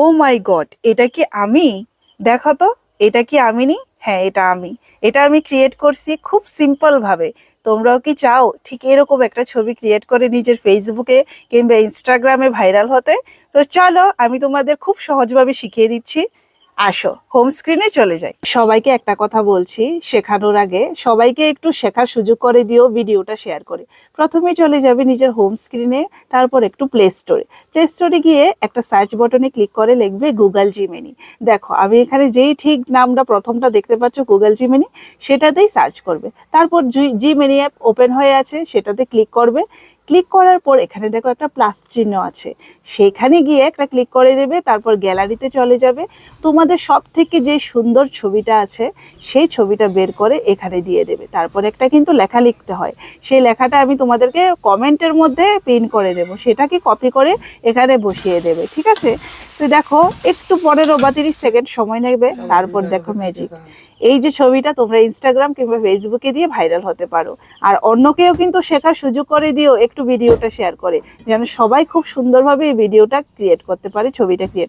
ও মাই god এটা কি আমি? দেখো তো, এটা কি আমি নি হ্যাঁ এটা আমি। এটা আমি ক্রিয়েট করছি খুব সিম্পল ভাবে। তোমরাও কি চাও ঠিক এরকম একটা ছবি ক্রিয়েট করে নিজের ফেসবুকে কিংবা ইনস্টাগ্রামে ভাইরাল হতে? তো চলো, আমি তোমাদের খুব সহজভাবে শিখিয়ে দিচ্ছি। আসো হোম স্ক্রিনে চলে যাই। সবাইকে একটা কথা বলছি, শেখানোর আগে সবাইকে একটু শেখার সুযোগ করে দিও, ভিডিওটা শেয়ার করে। প্রথমে চলে যাবে নিজের হোম স্ক্রিনে তারপর একটু প্লে স্টোরে প্লে স্টোরে গিয়ে একটা সার্চ বটনে ক্লিক করে লিখবে গুগল জিমেনি দেখো, আমি এখানে যেই ঠিক নামটা প্রথমটা দেখতে পাচ্ছ গুগল জিমেনি সেটাতেই সার্চ করবে। তারপর জিমেনি অ্যাপ ওপেন হয়ে আছে, সেটাতে ক্লিক করবে। ক্লিক করার পর এখানে দেখো একটা প্লাস চিহ্ন আছে। সেইখানে গিয়ে একটা ক্লিক করে দেবে, তারপর গ্যালারিতে চলে যাবে। তোমাদের সব থেকে যে সুন্দর ছবিটা আছে, সেই ছবিটা বের করে এখানে দিয়ে দেবে। তারপর একটা কিন্তু লেখা লিখতে হয়। সেই লেখাটা আমি তোমাদেরকে কমেন্টের মধ্যে পিন করে দেবো। সেটাকে কপি করে এখানে বসিয়ে দেবে, ঠিক আছে? তো দেখো, একটু পনেরো বা তিরিশ সেকেন্ড সময় লাগবে তারপর দেখো ম্যাজিক এই যে ছবিটা তোমরা ইনস্টাগ্রাম কিংবা ফেসবুকে দিয়ে ভাইরাল হতে পারো। আর অন্যকেও কিন্তু শেখার সুযোগ করে দিও, একটু ভিডিওটা শেয়ার করে। যেন সবাই খুব সুন্দরভাবে এই ভিডিওটা ক্রিয়েট করতে পারে, ছবিটা ক্রিয়েট